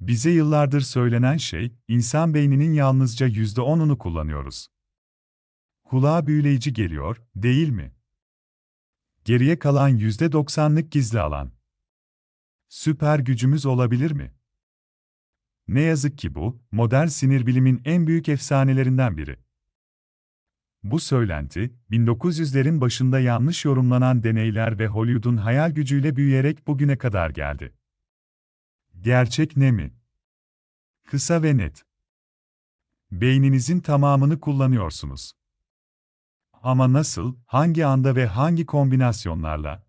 Bize yıllardır söylenen şey, insan beyninin yalnızca yüzde onunu kullanıyoruz. Kulağa büyüleyici geliyor, değil mi? Geriye kalan yüzde doksanlık gizli alan. Süper gücümüz olabilir mi? Ne yazık ki bu, modern sinir bilimin en büyük efsanelerinden biri. Bu söylenti, 1900'lerin başında yanlış yorumlanan deneyler ve Hollywood'un hayal gücüyle büyüyerek bugüne kadar geldi. Gerçek ne mi? Kısa ve net. Beyninizin tamamını kullanıyorsunuz. Ama nasıl, hangi anda ve hangi kombinasyonlarla?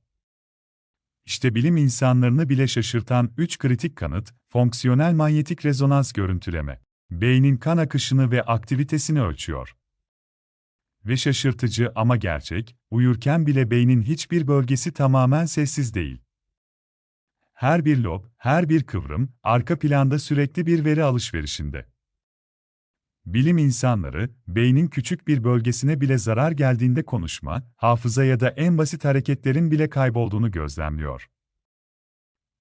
İşte bilim insanlarını bile şaşırtan 3 kritik kanıt, fonksiyonel manyetik rezonans görüntüleme. Beynin kan akışını ve aktivitesini ölçüyor. Ve şaşırtıcı ama gerçek, uyurken bile beynin hiçbir bölgesi tamamen sessiz değil. Her bir lob, her bir kıvrım, arka planda sürekli bir veri alışverişinde. Bilim insanları, beynin küçük bir bölgesine bile zarar geldiğinde konuşma, hafıza ya da en basit hareketlerin bile kaybolduğunu gözlemliyor.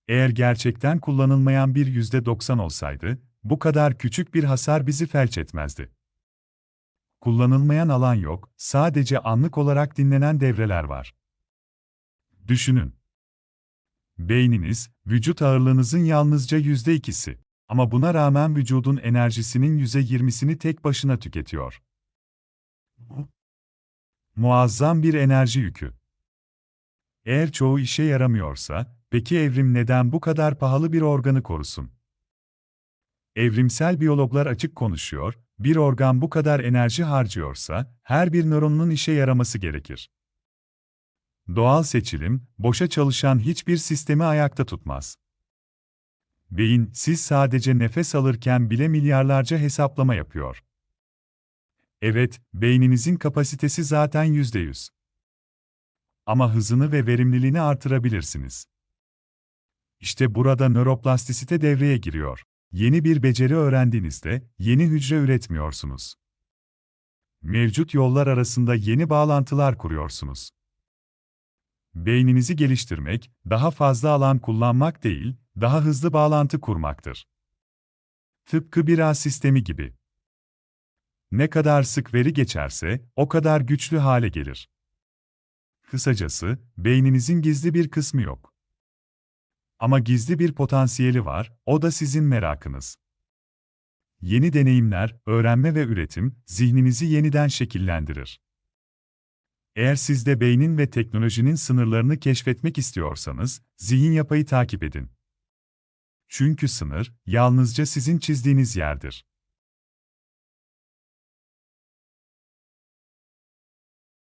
Eğer gerçekten kullanılmayan bir %90 olsaydı, bu kadar küçük bir hasar bizi felç etmezdi. Kullanılmayan alan yok, sadece anlık olarak dinlenen devreler var. Düşünün. Beyniniz, vücut ağırlığınızın yalnızca yüzde ikisi. Ama buna rağmen vücudun enerjisinin yüzde yirmisini tek başına tüketiyor. Muazzam bir enerji yükü. Eğer çoğu işe yaramıyorsa, peki evrim neden bu kadar pahalı bir organı korusun? Evrimsel biyologlar açık konuşuyor, bir organ bu kadar enerji harcıyorsa, her bir nöronun işe yaraması gerekir. Doğal seçilim, boşa çalışan hiçbir sistemi ayakta tutmaz. Beyin, siz sadece nefes alırken bile milyarlarca hesaplama yapıyor. Evet, beyninizin kapasitesi zaten yüzde yüz. Ama hızını ve verimliliğini artırabilirsiniz. İşte burada nöroplastisite devreye giriyor. Yeni bir beceri öğrendiğinizde yeni hücre üretmiyorsunuz. Mevcut yollar arasında yeni bağlantılar kuruyorsunuz. Beyninizi geliştirmek, daha fazla alan kullanmak değil, daha hızlı bağlantı kurmaktır. Tıpkı bir ağ sistemi gibi. Ne kadar sık veri geçerse, o kadar güçlü hale gelir. Kısacası, beyninizin gizli bir kısmı yok. Ama gizli bir potansiyeli var, o da sizin merakınız. Yeni deneyimler, öğrenme ve üretim, zihninizi yeniden şekillendirir. Eğer siz de beynin ve teknolojinin sınırlarını keşfetmek istiyorsanız, zihin yapayı takip edin. Çünkü sınır, yalnızca sizin çizdiğiniz yerdir.